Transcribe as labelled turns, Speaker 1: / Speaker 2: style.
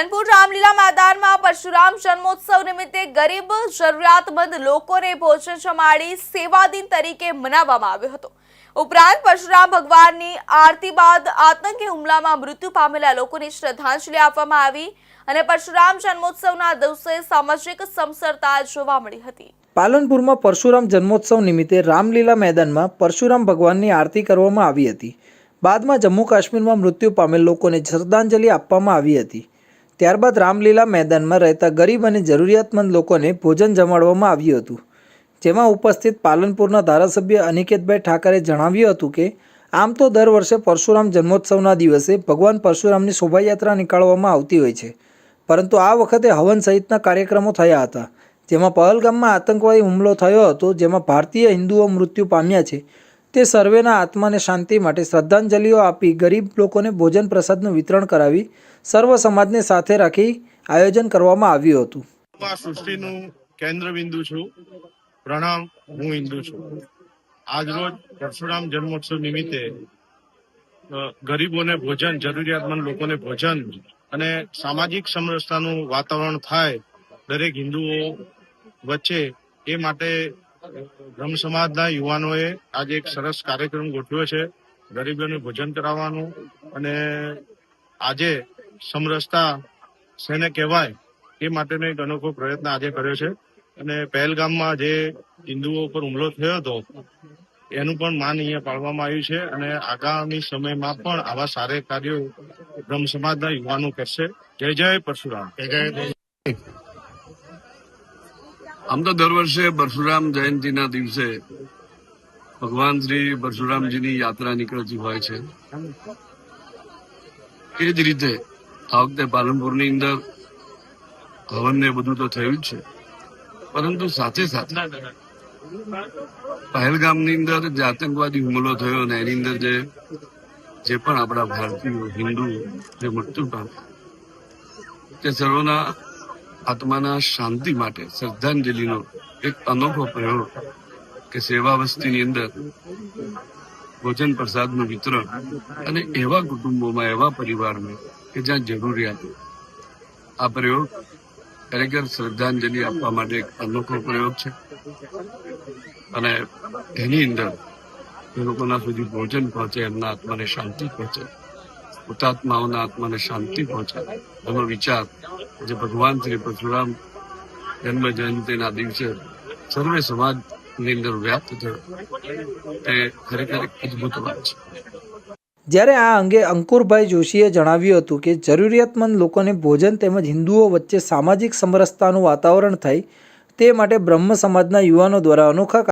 Speaker 1: પાલનપુર રામલીલા મેદાનમાં પરશુરામ જન્મોત્સવ નિમિત્તે ગરીબ, જરૂરિયાતમંદ લોકોને ભોજન જમાડી સેવા દિન તરીકે મનાવવામાં આવ્યો હતો. ઉપરાંત પરશુરામ ભગવાનની આરતી બાદ આતંકી હુમલામાં મૃત્યુ પામેલા લોકોને શ્રદ્ધાંજલિ આપવામાં આવી અને પરશુરામ જન્મોત્સવના દિવસે સામાજિક સમસરતા જોવા મળી હતી.
Speaker 2: પાલનપુરમાં પરશુરામ જન્મોત્સવ નિમિત્તે રામલીલા મેદાનમાં પરશુરામ ભગવાનની આરતી કરવામાં આવી હતી. બાદમાં જમ્મુ કાશ્મીરમાં મૃત્યુ પામેલ લોકોને શ્રદ્ધાંજલિ આપવામાં આવી હતી. ત્યારબાદ રામલીલા મેદાનમાં રહેતા ગરીબ અને જરૂરિયાતમંદ લોકોને ભોજન જમાડવામાં આવ્યું હતું. જેમાં ઉપસ્થિત પાલનપુરના ધારાસભ્ય અનિકેતભાઈ ઠાકરે જણાવ્યું હતું કે, આમ તો દર વર્ષે પરશુરામ જન્મોત્સવના દિવસે ભગવાન પરશુરામની શોભાયાત્રા નીકાળવામાં આવતી હોય છે. પરંતુ આ વખતે હવન સહિતના કાર્યક્રમો થયા હતા, જેમાં પહલગામમાં આતંકવાદી હુમલો થયો હતો, જેમાં ભારતીય હિન્દુઓ મૃત્યુ પામ્યા છે. તે સર્વેના આત્માને શાંતિ માટે શ્રદ્ધાંજલિઓ આપી ગરીબ લોકોને ભોજન પ્રસાદનું વિતરણ કરાવી સર્વ સમાજને સાથે રાખી આયોજન કરવામાં આવ્યું હતું.
Speaker 3: આ સૃષ્ટિનું કેન્દ્રબિંદુ છું. પ્રણામ, હું હિન્દુ છું. આજરોજ પરશુરામ જન્મોત્સવ નિમિત્તે ગરીબોને ભોજન, જરૂરિયાતમંદ લોકોને ભોજન અને સામાજિક સમરસતાનું વાતાવરણ થાય દરેક હિન્દુઓ વચ્ચે એ માટે બ્રહ્મ સમાજના યુવાનોએ આજે એક સરસ કાર્યક્રમ ગોઠવ્યો છે, ગરીબોને ભોજન કરાવવાનું અને આજે સમરસતા શેને કહેવાય એ માટેનો એક અનોખો પ્રયત્ન આજે કર્યો છે. અને પહેલગામમાં જે હિન્દુઓ ઉપર હુમલો થયો હતો, એનું પણ માન અહીંયા પાડવામાં આવ્યું છે અને આગામી સમયમાં પણ આવા સારા કાર્યો બ્રહ્મ સમાજના યુવાનો કરશે. જય જય પરશુરામ.
Speaker 4: આમ તો દર વર્ષે પરશુરામ જયંતિના દિવસે ભગવાન શ્રી પરશુરામજીની યાત્રા નીકળતી હોય છે. એ જ રીતે આ વખતે પાલનપુરની અંદર હવન ને બધું તો થયું જ છે. પરંતુ સાથે સાથે પહેલગામની અંદર જે આતંકવાદી હુમલો થયો ને એની અંદર જે જે પણ આપણા ભારતીયો, હિન્દુ, જે મૃત્યુ પામ્યા તે સર્વના આત્માના શાંતિ માટે શ્રદ્ધાંજલિનો એક અનોખો પ્રયોગ કે સેવા વસ્તીની અંદર ભોજન પ્રસાદનું વિતરણ અને એવા કુટુંબોમાં, એવા પરિવારમાં કે જ્યાં જરૂરિયાત આ પ્રયોગ ખરેખર શ્રદ્ધાંજલિ આપવા માટે એક અનોખો પ્રયોગ છે. અને એની અંદર એ લોકોના સુધી ભોજન પહોંચે, એમના આત્માને શાંતિ પહોંચે. હુતાત્માઓના આત્માને શાંતિ પહોંચે એનો વિચાર જે ભગવાન શ્રી પરશુરામ જન્મ જયંતિના દિવસે સર્વે સમાજની અંદર વ્યાપ્ત થયો તે ખરેખર અદભુત વાત છે
Speaker 2: જ્યારે આ અંગે અંકુરભાઈ જોશીએ જણાવ્યું હતું કે જરૂરિયાતમંદ લોકોને ભોજન તેમજ હિન્દુઓ વચ્ચે સામાજિક સમરસતાનું વાતાવરણ થાય તે માટે બ્રહ્મ સમાજના યુવાનો દ્વારા અનોખા